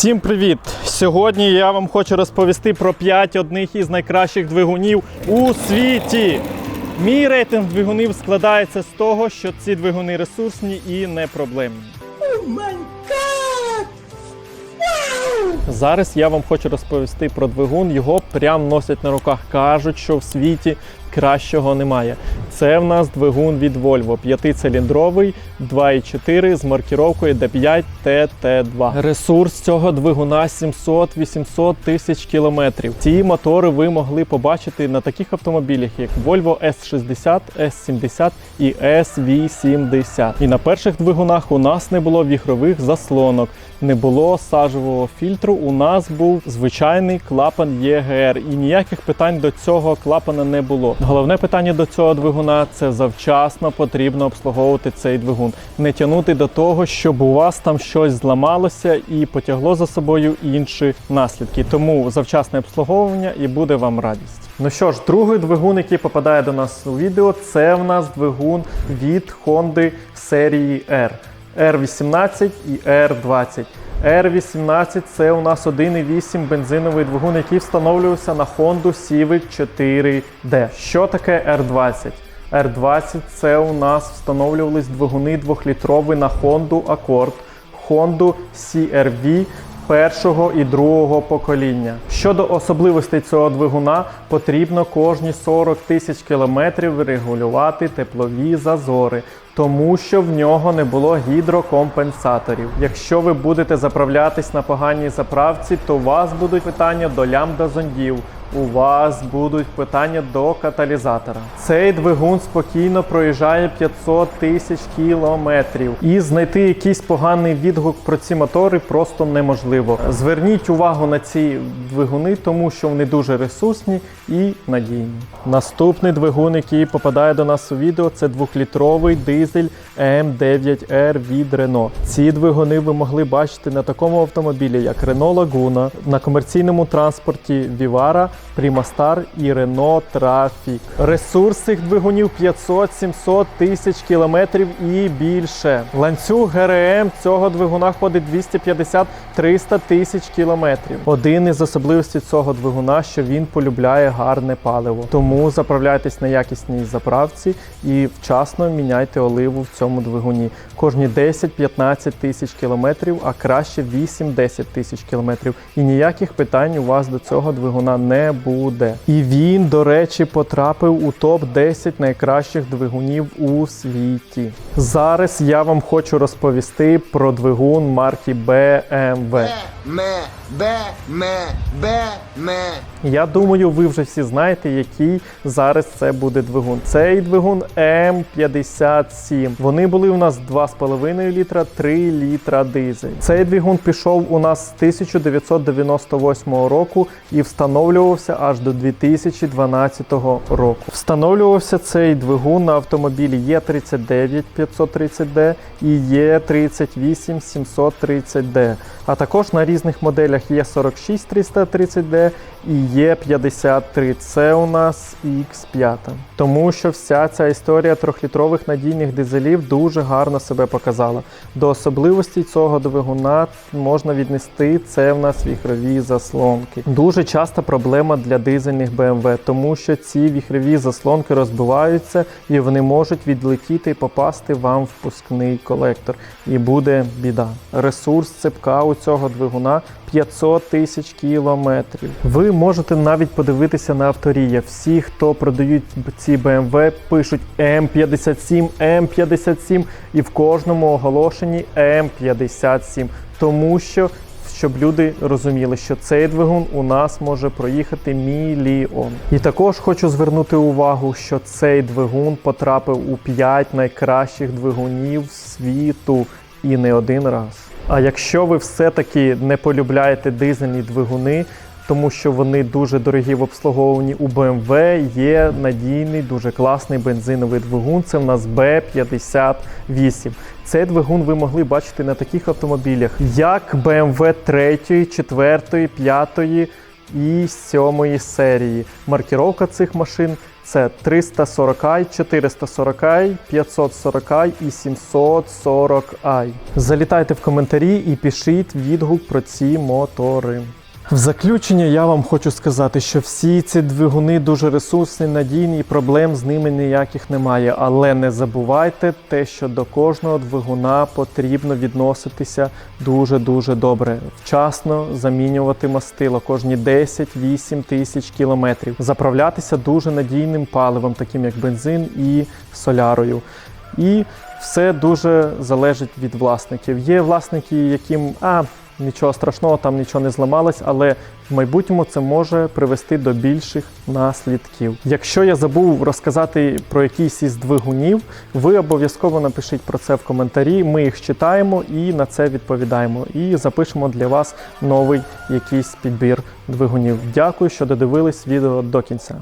Всім привіт! Сьогодні я вам хочу розповісти про 5 одних із найкращих двигунів у світі. Мій рейтинг двигунів складається з того, що ці двигуни ресурсні і не проблемні. Зараз я вам хочу розповісти про двигун. Його прям носять на руках. Кажуть, що в світі кращого немає. Це в нас двигун від Volvo, п'ятициліндровий, 2,4 з маркіровкою D5 TT2. Ресурс цього двигуна 700-800 тисяч кілометрів. Ці мотори ви могли побачити на таких автомобілях, як Volvo S60, S70 і S80. І на перших двигунах у нас не було віхрових заслонок, не було сажевого фільтру. У нас був звичайний клапан ЄГР, і ніяких питань до цього клапана не було. Головне питання до цього двигуна це завчасно потрібно обслуговувати цей двигун, не тягнути до того, щоб у вас там щось зламалося і потягло за собою інші наслідки. Тому завчасне обслуговування і буде вам радість. Ну що ж, другий двигун, який попадає до нас у відео, це в нас двигун від Honda серії R. R18 і R20. R18 це у нас 1,8 бензиновий двигун, який встановлювався на Honda Civic 4D. Що таке R20? R20 це у нас встановлювались двигуни 2-літрові на Honda Accord, Honda CR-V першого і другого покоління. Щодо особливостей цього двигуна, потрібно кожні 40 тисяч кілометрів регулювати теплові зазори, тому що в нього не було гідрокомпенсаторів. Якщо ви будете заправлятись на поганій заправці, то у вас будуть питання до лямбда зондів. У вас будуть питання до каталізатора. Цей двигун спокійно проїжджає 500 тисяч кілометрів. І знайти якийсь поганий відгук про ці мотори просто неможливо. Зверніть увагу на ці двигуни, тому що вони дуже ресурсні і надійні. Наступний двигун, який попадає до нас у відео, це двохлітровий дизель М9R від Renault. Ці двигуни ви могли бачити на такому автомобілі, як Renault Laguna, на комерційному транспорті Vivara, Primastar і Renault Trafic. Ресурс цих двигунів 500-700 тисяч кілометрів і більше. Ланцюг ГРМ цього двигуна входить 250-300 тисяч кілометрів. Один із особливостей цього двигуна, що він полюбляє гарне паливо. Тому заправляйтесь на якісній заправці і вчасно міняйте оливу в цьому двигуні. Кожні 10-15 тисяч кілометрів, а краще 8-10 тисяч кілометрів. І ніяких питань у вас до цього двигуна не буде. І він, до речі, потрапив у топ 10 найкращих двигунів у світі. Зараз я вам хочу розповісти про двигун марки BMW. Ме, бе, бе. Я думаю, ви вже всі знаєте, який зараз це буде двигун. Цей двигун М57. Вони були у нас 2,5 літра, 3 літра дизель. Цей двигун пішов у нас з 1998 року і встановлювався аж до 2012 року. Встановлювався цей двигун на автомобілі Є39 530D і Є38 730D, а також на різних моделях Є46 330D і Є53. Це у нас X5. Тому що вся ця історія трьохлітрових надійних дизелів дуже гарно себе показала. До особливостей цього двигуна можна віднести це в нас віхрові заслонки. Дуже часта проблема для дизельних BMW, тому що ці віхрові заслонки розбиваються і вони можуть відлетіти і попасти вам в впускний колектор. І буде біда. Ресурс цепка у цього двигуна 500 тисяч кілометрів. Ви можете навіть подивитися на авторія. Всі, хто продають ці BMW, пишуть М57, М57 і в кожному оголошенні М57. Тому що щоб люди розуміли, що цей двигун у нас може проїхати мільйон. І також хочу звернути увагу, що цей двигун потрапив у 5 найкращих двигунів світу і не один раз. А якщо ви все-таки не полюбляєте дизельні двигуни, тому що вони дуже дорогі в обслуговуванні у BMW, є надійний, дуже класний бензиновий двигун. Це в нас B58. Цей двигун ви могли бачити на таких автомобілях, як BMW 3, 4, 5 і 7 серії. Маркіровка цих машин Це 340 440 540 і 740 Залітайте в коментарі і пишіть відгук про ці мотори. В заключення я вам хочу сказати, що всі ці двигуни дуже ресурсні, надійні, і проблем з ними ніяких немає. Але не забувайте те, що до кожного двигуна потрібно відноситися дуже-дуже добре. Вчасно замінювати мастило кожні 10-8 тисяч кілометрів. Заправлятися дуже надійним паливом, таким як бензин і солярою. І все дуже залежить від власників. Є власники, яким а нічого страшного, там нічого не зламалось, але в майбутньому це може привести до більших наслідків. Якщо я забув розказати про якийсь із двигунів, ви обов'язково напишіть про це в коментарі. Ми їх читаємо і на це відповідаємо. І запишемо для вас новий якийсь підбір двигунів. Дякую, що додивились відео до кінця.